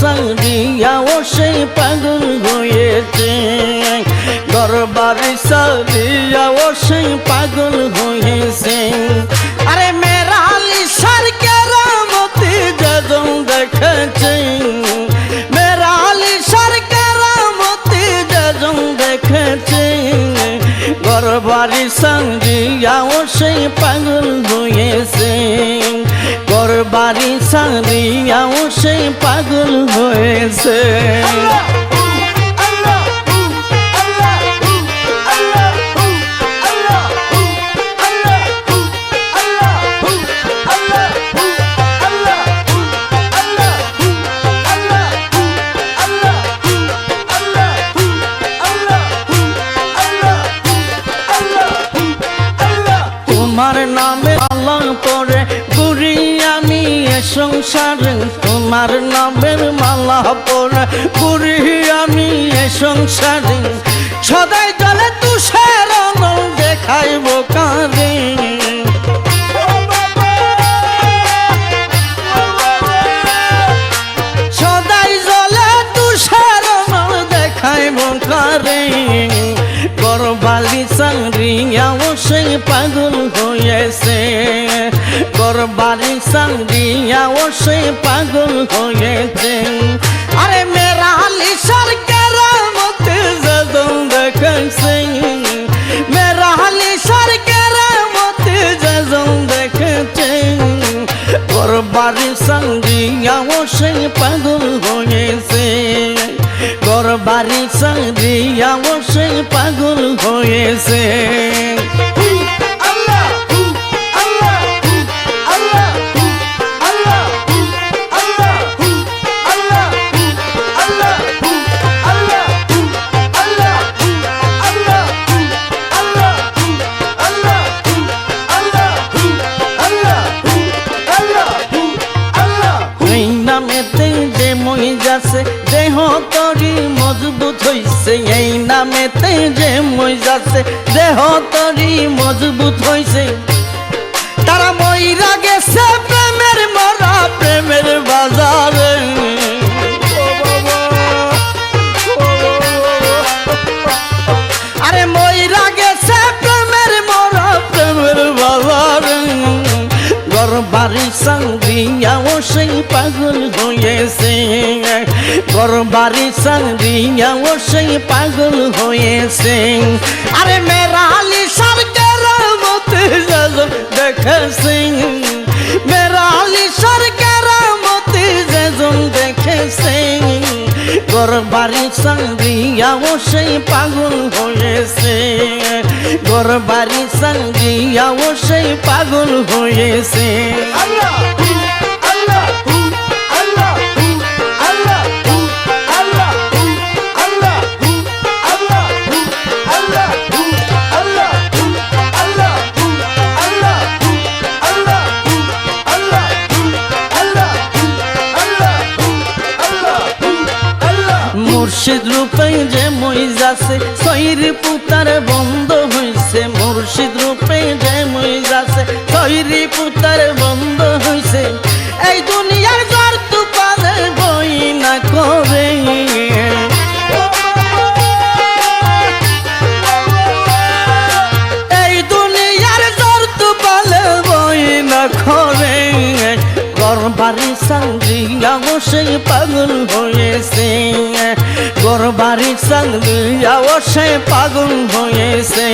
সারিয়াও সেই পাগল হয়েছে। ঘরবাড়ি সারিয়াও সেই পাগল হয়েছে। আরে মেরালি সরকার মতি যজন দেখেছে। মেরালি সরকার মতি যজন দেখেছে। ঘরবাড়ি সারিয়াও সেই পাগল হয়েছে। ঘরবাড়ি সারিয়াও সেই পাগল হয়েছে। সংসারে তোমার নামের মালা পরে করি আমি এ সংসারে। সদাই জলে তুষার দেখাইব গরবালি সাংরিয়াও সেই পাগল হয়েছে। আরে মেরালি সরকার মতে যদন দেখেছে মেরালি সরকার মতে যদন দেখেছে সাংরিয়াও সেই পাগল হয়েছে। গরবারি সারিয়াও সেই পাগল হয়েছে। যাচ্ছে দেহ তরি মজবুত হইছে, এই নামেতে যে মই যাচ্ছে দেহ তরি মজবুত হইছে। তারা মইরা গেছে বাড়ি সাংরিয়াও সেই পাগল হয়েছে। ঘর বাড়ি সাংরিয়াও সেই পাগল হয়েছে। আরে মেরালি সরকার মতে দেখেছে ঘর বাড়ি সাংরিয়াও সেই পাগল হয়েছে। ঘর বাড়ি সাংরিয়াও সেই পাগল হয়েছে। যাচ্ছে সৈর পুতার বন্ধ হইছে, মুর্শিদ রূপে যে মই যাচ্ছে সৈর পুতার বন্ধ হইছে। এই দুনিয়ার জ্বর তুপালে বই না করে। এই দুনিয়ার জ্বর তুপালে বই না করে। ঘর বাড়ি সাংরিয়াও সেই পাগল হয়েছে। ঘর বাড়ি সাংরিয়াও সেই পাগল হয়েছে।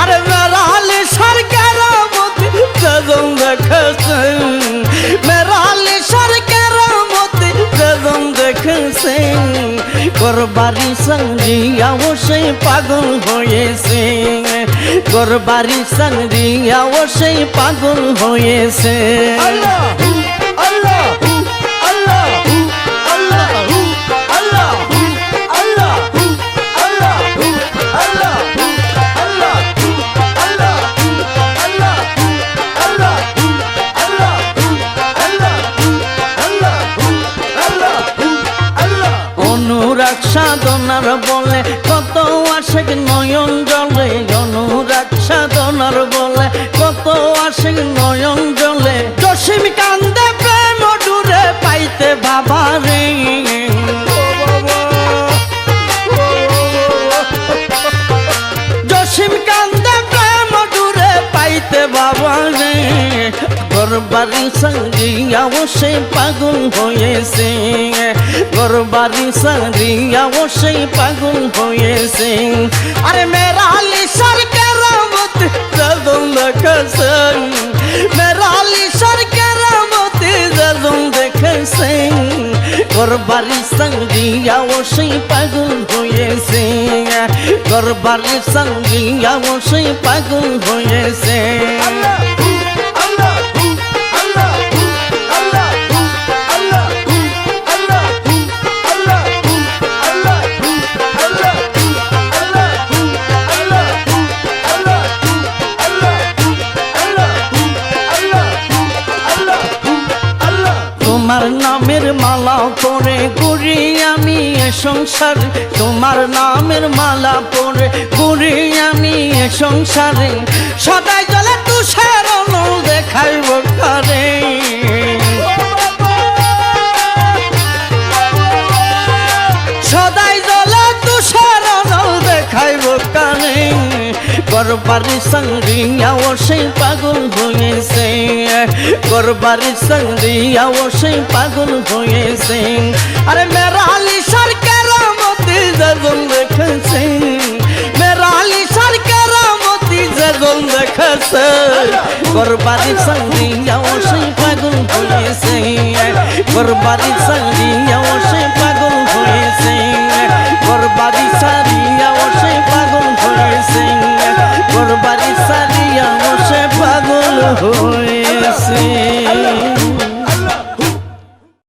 আরে মেরালি সরকার মতি দেখেছে। মেরালি সরকার মতি দেখেছে। ঘর বাড়ি সাংরিয়াও সেই পাগল হয়েছে। ঘর বাড়ি সাংরিয়াও সেই পাগল হয়েছে। অনুরাগ সাধনার বলে, কত আশেক নয়ন জলে, অনুরাগ সাধনার বলে, কত আশেক নয়ন জলে, জসিম কান্দে প্রেম ডুরে পাইতে বাবা রে। বাবা রে। বাড়ি সঙ্গিয়াও সে পাগল হয়েছে। ঘর বাড়ি সঙ্গিয়াও সে পাগল হয়েছে। আরে মেরালি সরকার মত জলদম দেখেছে। মেরালি সরকার মত জলদম দেখেছে। ঘর বাড়ি সঙ্গিয়াও সে পাগল হয়েছে। ঘর বাড়ি সঙ্গিয়াও সে পাগল হয়েছে। তোমার সংসার, তোমার নামের মালা পরে ঘুরি আমি এ সংসারে। সদাই জলে তুষার দেখাইব কারে সদাই জলে তুষার সেই পাগল হয়েছে। গরবারি সঙ্গিয়াও সেই পাগল হয়েছে। আরে গরবারি সঙ্গিয়াও সেই ফাগুন হয়েছে গরবারি সঙ্গিয়াও